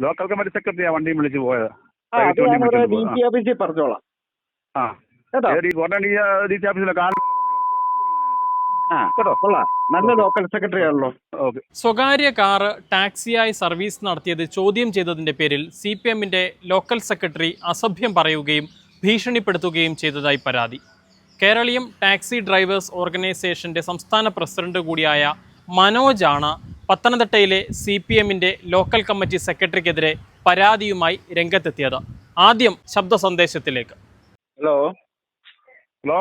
Local committee സെക്രട്ടറിയാ വണ്ടിയും വിളിച്ച് പോയത്. ഡി. സി ഓഫീസിൽ പറഞ്ഞോളാം. ആ. കേട്ടോ? ഡി സി ഓഫീസിലെ കാണും നല്ല ലോക്കൽ സെക്രട്ടറി ആണല്ലോ. ഓക്കെ. സ്വകാര്യ കാറ് ടാക്സിയായി സർവീസ് നടത്തിയത് ചോദ്യം ചെയ്തതിന്റെ പേരിൽ സി പി എമ്മിന്റെ ലോക്കൽ സെക്രട്ടറി അസഭ്യം പറയുകയും ഭീഷണിപ്പെടുത്തുകയും ചെയ്തതായി പരാതി. കേരളീയം ടാക്സി ഡ്രൈവേഴ്സ് ഓർഗനൈസേഷന്റെ സംസ്ഥാന പ്രസിഡന്റ് കൂടിയായ മനോജാണ് പത്തനംതിട്ടയിലെ സി പി എമ്മിന്റെ ലോക്കൽ കമ്മിറ്റി സെക്രട്ടറിക്കെതിരെ പരാതിയുമായി രംഗത്തെത്തിയത്. ആദ്യം ശബ്ദ സന്ദേശത്തിലേക്ക്. ഹലോ? ഹലോ?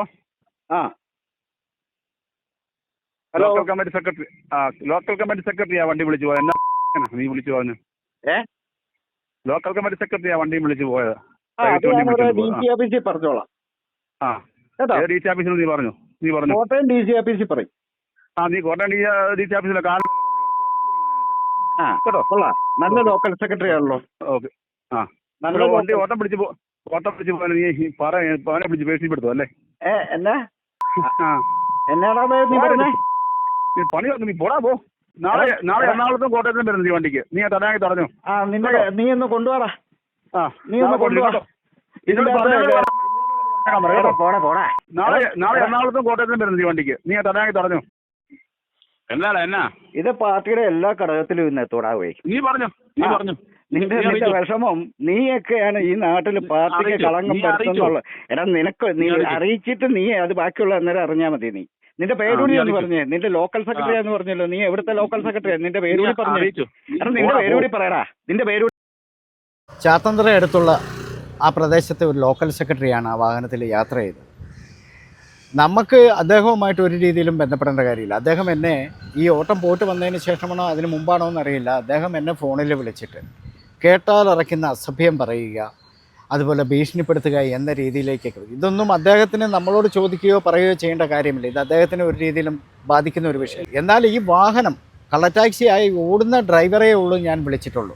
ആ. ഹലോ? ലോക്കൽ കമ്മിറ്റി സെക്രട്ടറി ആ ലോക്കൽ കമ്മിറ്റി സെക്രട്ടറിയാ വണ്ടി വിളിച്ചു പോയത്. എന്നാ നീ വിളിച്ചു പറഞ്ഞു ഏ? ലോക്കൽ കമ്മിറ്റി സെക്രട്ടറിയാ വണ്ടിയും വിളിച്ചു പോയത്. ഓഫീസിൽ പറഞ്ഞോളാം. ആ. ഡി സി ഓഫീസിൽ നീ പറഞ്ഞു? നീ പറഞ്ഞു. കോട്ടയം ഡി സി ഓഫീസിൽ പറയും. ആ നീ കോട്ടയം ഡി ഡി സി ഓഫീസിലെ കാണും ആ കേട്ടോ കൊള്ളാം. നല്ല ലോക്കൽ സെക്രട്ടറി ആണല്ലോ. ഓക്കെ ആ നല്ല വണ്ടി ഓട്ടം പിടിച്ച് ഓട്ടം പിടിച്ച് പോകാൻ നീ പറ അവനെ പിടിച്ച് ഭീഷണിപ്പെടുത്തു അല്ലേ? ഏ എന്നാ? എന്നാടാ നീ പറഞ്ഞേ നീ പണി നീ പോടാ പോ. നാളെ നാളെ എറണാകുളത്തും കോട്ടയത്തും വരുന്നു ഈ വണ്ടിക്ക്. നീ തടയാക്കി തടഞ്ഞു. ആ നിന്റെ നീ ഒന്ന് കൊണ്ടുപോടാ ആ നീ ഒന്ന് കൊണ്ടുപോടാ ഇതിന്റെ പറഞ്ഞോണ്ട് പറ പോടാ പോടാ. നാളെ നാളെ എറണാകുളത്തും കോട്ടയത്തും വരുന്നു ഈ വണ്ടിക്ക്. നീ തടയാക്കി തടഞ്ഞു. എന്നാടാ എന്നാ? ഇത് പാർട്ടിയുടെ എല്ലാ ഘടകത്തിലും ഇന്ന് എത്തൂടാവേ നീ പറഞ്ഞു നീ പറഞ്ഞു. നിന്റെ നിന്റെ. വിഷമം നീയൊക്കെയാണ് ഈ നാട്ടിൽ പാർട്ടിക്ക്. കളങ്കം നീ എടാ നിനക്ക് നീ അറിയിച്ചിട്ട് നീ അത് ബാക്കിയുള്ള അന്നേരം അറിഞ്ഞാ മതി നീ. നിന്റെ പേരൂടി എന്ന്. പറഞ്ഞേ. നിന്റെ ലോക്കൽ സെക്രട്ടറി എന്ന് പറഞ്ഞല്ലോ നീ. എവിടുത്തെ ലോക്കൽ സെക്രട്ടറി നിന്റെ പേരൂടി പറഞ്ഞു. നിന്റെ പേരൂടി പറയടാ. നിന്റെ പേരൂടി ചാത്തന്ത്ര അടുത്തുള്ള ആ പ്രദേശത്തെ ഒരു ലോക്കൽ സെക്രട്ടറിയാണ് ആ വാഹനത്തിൽ യാത്ര ചെയ്തത്. നമുക്ക് അദ്ദേഹവുമായിട്ട് ഒരു രീതിയിലും ബന്ധപ്പെടേണ്ട കാര്യമില്ല. അദ്ദേഹം എന്നെ ഈ ഓട്ടം പോയിട്ട് വന്നതിന് ശേഷമാണോ അതിന് മുമ്പാണോ എന്നറിയില്ല. അദ്ദേഹം എന്നെ ഫോണിൽ വിളിച്ചിട്ട് കേട്ടാൽ അറയ്ക്കുന്ന അസഭ്യം പറയുക അതുപോലെ ഭീഷണിപ്പെടുത്തുക എന്ന രീതിയിലേക്കൊക്കെ ഇതൊന്നും അദ്ദേഹത്തിന് നമ്മളോട് ചോദിക്കുകയോ പറയുകയോ ചെയ്യേണ്ട കാര്യമില്ല. ഇത് അദ്ദേഹത്തിന് ഒരു രീതിയിലും ബാധിക്കുന്ന ഒരു വിഷയം എന്നാൽ ഈ വാഹനം കള്ളടാക്സിയായി ഓടുന്ന ഡ്രൈവറേ ഉള്ളൂ ഞാൻ വിളിച്ചിട്ടുള്ളൂ.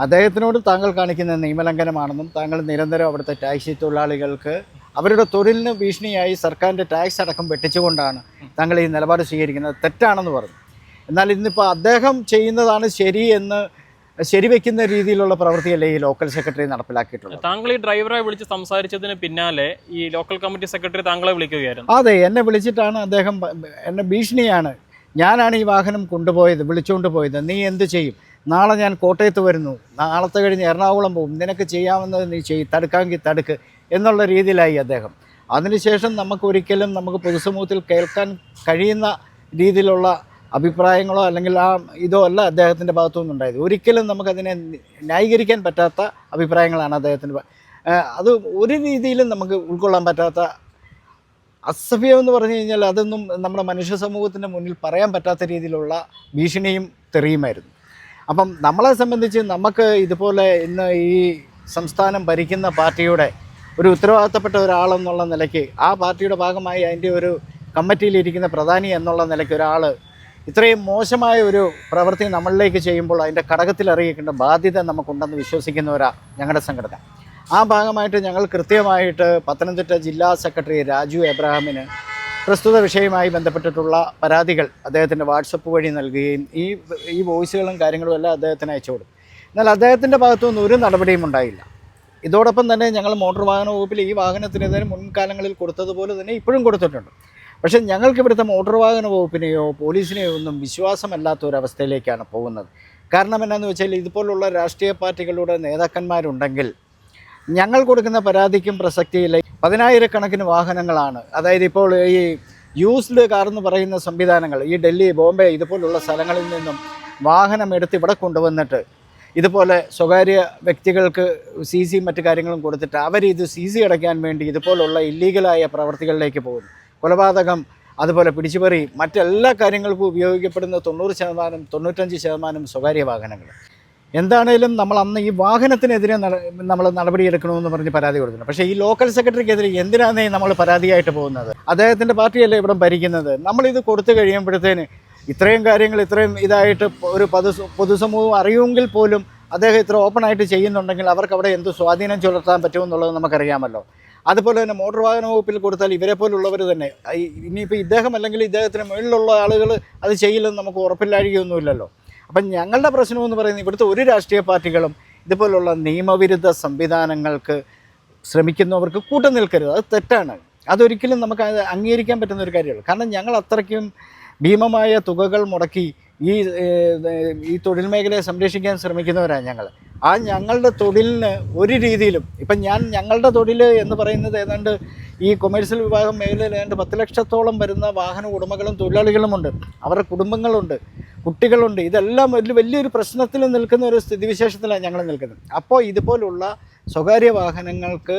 അദ്ദേഹത്തിനോട് താങ്കൾ കാണിക്കുന്ന നിയമലംഘനമാണെന്നും താങ്കൾ നിരന്തരം അവിടുത്തെ ടാക്സി തൊഴിലാളികൾക്ക് അവരുടെ തൊഴിലിന് ഭീഷണിയായി സർക്കാരിന്റെ ടാക്സ് അടക്കം വെട്ടിച്ചുകൊണ്ടാണ് താങ്കൾ ഈ നിലപാട് സ്വീകരിക്കുന്നത്. തെറ്റാണെന്ന് പറഞ്ഞു. എന്നാൽ ഇന്നിപ്പോൾ അദ്ദേഹം ചെയ്യുന്നതാണ് ശരി എന്ന് ശരിവെക്കുന്ന രീതിയിലുള്ള പ്രവൃത്തിയല്ലേ ഈ ലോക്കൽ സെക്രട്ടറി നടപ്പിലാക്കിയിട്ടുള്ളത്? താങ്കൾ ഈ ഡ്രൈവറെ വിളിച്ച് സംസാരിച്ചതിന് പിന്നാലെ ഈ ലോക്കൽ കമ്മിറ്റി സെക്രട്ടറി താങ്കളെ വിളിക്കുകയായിരുന്നു. അതെ എന്നെ വിളിച്ചിട്ടാണ് അദ്ദേഹം എന്നെ ഭീഷണിയാണ്. ഞാനാണ് ഈ വാഹനം കൊണ്ടുപോയത് വിളിച്ചുകൊണ്ട് പോയത്. നീ എന്ത് ചെയ്യും? നാളെ ഞാൻ കോട്ടയത്ത് വരുന്നു. നാളത്തെ കഴിഞ്ഞ് എറണാകുളം പോകും. നിനക്ക് ചെയ്യാവുന്നത് നീ ചെയ്യും. തടുക്കാമെങ്കിൽ തടുക്ക്. എന്നുള്ള രീതിയിലായി അദ്ദേഹം. അതിനുശേഷം നമുക്കൊരിക്കലും നമുക്ക് പൊതുസമൂഹത്തിൽ കേൾക്കാൻ കഴിയുന്ന രീതിയിലുള്ള അഭിപ്രായങ്ങളോ അല്ലെങ്കിൽ ആ ഇതോ അല്ല അദ്ദേഹത്തിന്റെ ഭാഗത്തുനിന്ന് ഉണ്ടായത്. ഒരിക്കലും നമുക്കതിനെ ന്യായീകരിക്കാൻ പറ്റാത്ത അഭിപ്രായങ്ങളാണ് അദ്ദേഹത്തിന്റെ അത് ഒരു രീതിയിലും നമുക്ക് ഉൾക്കൊള്ളാൻ പറ്റാത്ത അസഭ്യം എന്ന് പറഞ്ഞു കഴിഞ്ഞാൽ അതൊന്നും നമ്മുടെ മനുഷ്യ സമൂഹത്തിന്റെ മുന്നിൽ പറയാൻ പറ്റാത്ത രീതിയിലുള്ള ഭീഷണിയും തെറിയുമായിരുന്നു. അപ്പം നമ്മളെ സംബന്ധിച്ച് നമുക്ക് ഇതുപോലെ ഇന്ന് ഈ സംസ്ഥാനം ഭരിക്കുന്ന പാർട്ടിയുടെ ഒരു ഉത്തരവാദിത്തപ്പെട്ട ഒരാളെന്നുള്ള നിലയ്ക്ക് ആ പാർട്ടിയുടെ ഭാഗമായി അതിന്റെ ഒരു കമ്മിറ്റിയിലിരിക്കുന്ന പ്രധാനി എന്നുള്ള നിലയ്ക്ക് ഒരാൾ ഇത്രയും മോശമായ ഒരു പ്രവൃത്തി നമ്മളിലേക്ക് ചെയ്യുമ്പോൾ അതിന്റെ ഘടകത്തിൽ അറിയിക്കേണ്ട ബാധ്യത നമുക്കുണ്ടെന്ന് വിശ്വസിക്കുന്നവരാ ഞങ്ങളുടെ സംഘടന. ആ ഭാഗമായിട്ട് ഞങ്ങൾ കൃത്യമായിട്ട് പത്തനംതിട്ട ജില്ലാ സെക്രട്ടറി രാജു എബ്രഹാമിന് പ്രസ്തുത വിഷയവുമായി ബന്ധപ്പെട്ടിട്ടുള്ള പരാതികൾ അദ്ദേഹത്തിന്റെ വാട്സപ്പ് വഴി നൽകുകയും ഈ ഈ വോയിസുകളും കാര്യങ്ങളും എല്ലാം അദ്ദേഹത്തിന് അയച്ചു കൊടുക്കും എന്നാൽ അദ്ദേഹത്തിന്റെ ഭാഗത്തുനിന്ന് ഒരു നടപടിയും ഉണ്ടായില്ല. ഇതോടൊപ്പം തന്നെ ഞങ്ങൾ മോട്ടോർ വാഹന വകുപ്പിൽ ഈ വാഹനത്തിനെതിരെ മുൻകാലങ്ങളിൽ കൊടുത്തതുപോലെ തന്നെ ഇപ്പോഴും കൊടുത്തിട്ടുണ്ട്. പക്ഷേ ഞങ്ങൾക്ക് ഇവിടുത്തെ മോട്ടോർ വാഹന വകുപ്പിനെയോ പോലീസിനെയോ ഒന്നും വിശ്വാസമല്ലാത്ത ഒരവസ്ഥയിലേക്കാണ് പോകുന്നത്. കാരണം എന്നാന്ന് വെച്ചാൽ ഇതുപോലുള്ള രാഷ്ട്രീയ പാർട്ടികളുടെ നേതാക്കന്മാരുണ്ടെങ്കിൽ ഞങ്ങൾ കൊടുക്കുന്ന പരാതിക്കും പ്രസക്തിയില്ല. പതിനായിരക്കണക്കിന് വാഹനങ്ങളാണ്. അതായത് ഇപ്പോൾ ഈ യൂസ്ഡ് കാർ എന്ന് പറയുന്ന സംവിധാനങ്ങൾ ഈ ഡൽഹി ബോംബെ ഇതുപോലുള്ള സ്ഥലങ്ങളിൽ നിന്നും വാഹനം എടുത്ത് ഇവിടെ കൊണ്ടുവന്നിട്ട് ഇതുപോലെ സ്വകാര്യ വ്യക്തികൾക്ക് സി സി മറ്റു കാര്യങ്ങളും കൊടുത്തിട്ട് അവർ ഇത് സി സി അടയ്ക്കാൻ വേണ്ടി ഇതുപോലുള്ള ഇല്ലീഗലായ പ്രവർത്തികളിലേക്ക് പോകുന്നു. കൊലപാതകം അതുപോലെ പിടിച്ചുപറി മറ്റെല്ലാ കാര്യങ്ങൾക്കും ഉപയോഗിക്കപ്പെടുന്ന തൊണ്ണൂറ് ശതമാനം തൊണ്ണൂറ്റഞ്ച് ശതമാനം സ്വകാര്യ വാഹനങ്ങൾ. എന്താണേലും നമ്മൾ അന്ന് ഈ വാഹനത്തിനെതിരെ നമ്മൾ നടപടിയെടുക്കണമെന്ന് പറഞ്ഞ് പരാതി കൊടുക്കുന്നു. പക്ഷേ ഈ ലോക്കൽ സെക്രട്ടറിക്കെതിരെ എന്തിനാണ് നമ്മൾ പരാതിയായിട്ട് പോകുന്നത്? അദ്ദേഹത്തിന്റെ പാർട്ടിയല്ലേ ഇവിടെ ഭരിക്കുന്നത്? നമ്മളിത് കൊടുത്തു കഴിയുമ്പോഴത്തേന് ഇത്രയും കാര്യങ്ങൾ ഇത്രയും ഇതായിട്ട് ഒരു പൊതു പൊതുസമൂഹം അറിയുമെങ്കിൽ പോലും അദ്ദേഹം ഇത്ര ഓപ്പണായിട്ട് ചെയ്യുന്നുണ്ടെങ്കിൽ അവർക്ക് അവിടെ എന്ത് സ്വാധീനം ചെലുത്താൻ പറ്റുമെന്നുള്ളത് നമുക്കറിയാമല്ലോ. അതുപോലെ തന്നെ മോട്ടോർ വാഹന വകുപ്പിൽ കൊടുത്താൽ ഇവരെ പോലുള്ളവർ തന്നെ. ഇനിയിപ്പോൾ ഇദ്ദേഹം അല്ലെങ്കിൽ ഇദ്ദേഹത്തിന് മുകളിലുള്ള ആളുകൾ അത് ചെയ്യില്ലെന്ന് നമുക്ക് ഉറപ്പില്ലാഴികയൊന്നുമില്ലല്ലോ അപ്പം ഞങ്ങളുടെ പ്രശ്നമെന്ന് പറയുന്നത് ഇവിടുത്തെ ഒരു രാഷ്ട്രീയ പാർട്ടികളും ഇതുപോലുള്ള നിയമവിരുദ്ധ സംവിധാനങ്ങൾക്ക് ശ്രമിക്കുന്നവർക്ക് കൂട്ടു നിൽക്കരുത്. അത് തെറ്റാണ്. അതൊരിക്കലും നമുക്ക് അംഗീകരിക്കാൻ പറ്റുന്ന ഒരു കാര്യമല്ല. കാരണം ഞങ്ങൾ അത്രയ്ക്കും ഭീമമായ തുകകൾ മുടക്കി ഈ ഈ തൊഴിൽ മേഖലയെ സംരക്ഷിക്കാൻ ശ്രമിക്കുന്നവരാണ് ഞങ്ങൾ. ആ ഞങ്ങളുടെ തൊഴിലിന് ഒരു രീതിയിലും ഇപ്പം ഞാൻ ഞങ്ങളുടെ തൊഴിൽ എന്ന് പറയുന്നത് ഏതാണ്ട് ഈ കൊമേഴ്സ്യൽ വിഭാഗം മേഖലയിൽ ഏതാണ്ട് പത്ത് ലക്ഷത്തോളം വരുന്ന വാഹന ഉടമകളും തൊഴിലാളികളുമുണ്ട് അവരുടെ കുടുംബങ്ങളുണ്ട് കുട്ടികളുണ്ട്. ഇതെല്ലാം വലിയ വലിയൊരു പ്രശ്നത്തിൽ നിൽക്കുന്ന ഒരു സ്ഥിതിവിശേഷത്തിലാണ് ഞങ്ങൾ നിൽക്കുന്നത്. അപ്പോൾ ഇതുപോലുള്ള സ്വകാര്യ വാഹനങ്ങൾക്ക്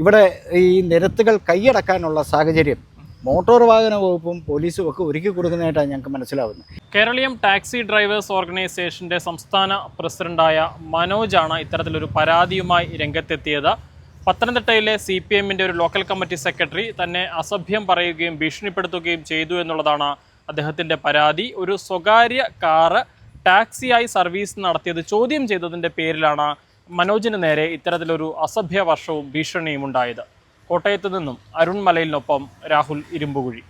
ഇവിടെ ഈ നിരത്തുകൾ കൈയടക്കാനുള്ള സാഹചര്യം മോട്ടോർ വാഹന വകുപ്പും പോലീസും ഒക്കെ ഒരുക്കി കൊടുക്കുന്നതായിട്ടാണ് ഞങ്ങൾക്ക് മനസ്സിലാവുന്നത്. കേരളീയം ടാക്സി ഡ്രൈവേഴ്സ് ഓർഗനൈസേഷന്റെ സംസ്ഥാന പ്രസിഡന്റായ മനോജാണ് ഇത്തരത്തിലൊരു പരാതിയുമായി രംഗത്തെത്തിയത്. പത്തനംതിട്ടയിലെ സി പി എമ്മിന്റെ ഒരു ലോക്കൽ കമ്മിറ്റി സെക്രട്ടറി തന്നെ അസഭ്യം പറയുകയും ഭീഷണിപ്പെടുത്തുകയും ചെയ്തു എന്നുള്ളതാണ് അദ്ദേഹത്തിന്റെ പരാതി. ഒരു സ്വകാര്യ കാറ് ടാക്സിയായി സർവീസ് നടത്തിയത് ചോദ്യം ചെയ്തതിന്റെ പേരിലാണ് മനോജിന് നേരെ ഇത്തരത്തിലൊരു അസഭ്യ വർഷവും ഭീഷണിയും ഉണ്ടായത്. കോട്ടയത്ത് നിന്നും അരുൺ മലയിലിനൊപ്പം രാഹുൽ ഇരുമ്പുകുഴി.